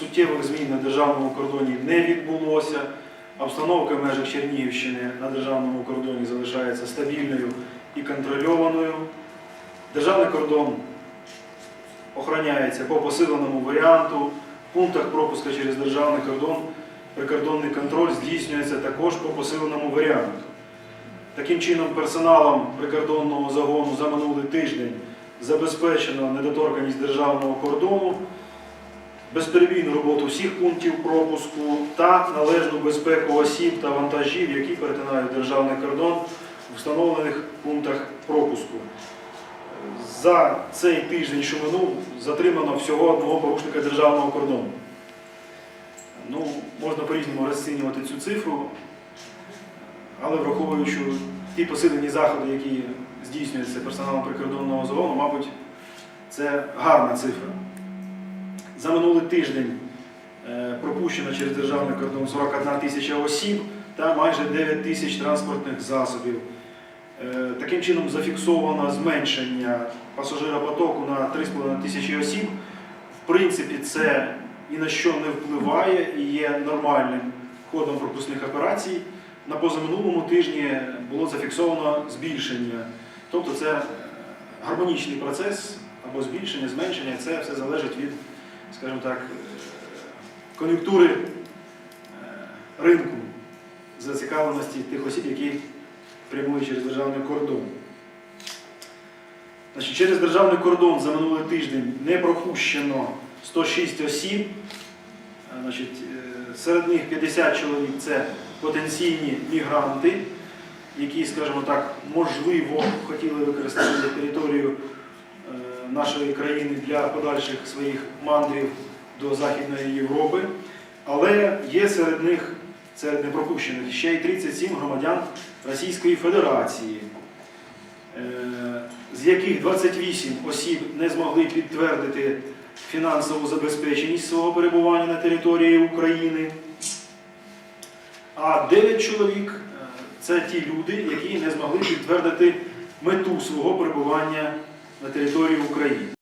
Суттєвих змін на державному кордоні не відбулося. Обстановка в межах Чернігівщини на державному кордоні залишається стабільною і контрольованою. Державний кордон охороняється по посиленому варіанту. В пунктах пропуска через державний кордон прикордонний контроль здійснюється також по посиленому варіанту. Таким чином, персоналом прикордонного загону за минулий тиждень забезпечено недоторканність державного кордону, безперебійну роботу всіх пунктів пропуску та належну безпеку осіб та вантажів, які перетинають державний кордон у встановлених пунктах пропуску. За цей тиждень, що минув, затримано всього одного порушника державного кордону. Ну, можна по-різному розцінювати цю цифру, але враховуючи ті посилені заходи, які здійснюються персоналом прикордонного загону, мабуть, це гарна цифра. За минулий тиждень е, пропущено через державний кордон 41 тисяча осіб та майже 9 тисяч транспортних засобів. Е, Таким чином зафіксовано зменшення пасажиропотоку на 3,5 тисячі осіб. В принципі, це ні на що не впливає і є нормальним ходом пропускних операцій. На позаминулому тижні було зафіксовано збільшення. Тобто це гармонічний процес або збільшення, зменшення, це все залежить від, скажімо так, кон'юнктури е, ринку, зацікавленості тих осіб, які прямують через державний кордон. Значить, через державний кордон за минулий тиждень не пропущено 106 осіб. Е, Значить, е, серед них 50 чоловік це потенційні мігранти, які, скажімо так, можливо, хотіли використати територію нашої країни для подальших своїх мандрів до Західної Європи. Але є серед них, серед непропущених, ще й 37 громадян Російської Федерації, е, з яких 28 осіб не змогли підтвердити фінансову забезпеченість свого перебування на території України. А 9 чоловік е, це ті люди, які не змогли підтвердити мету свого перебування на території України.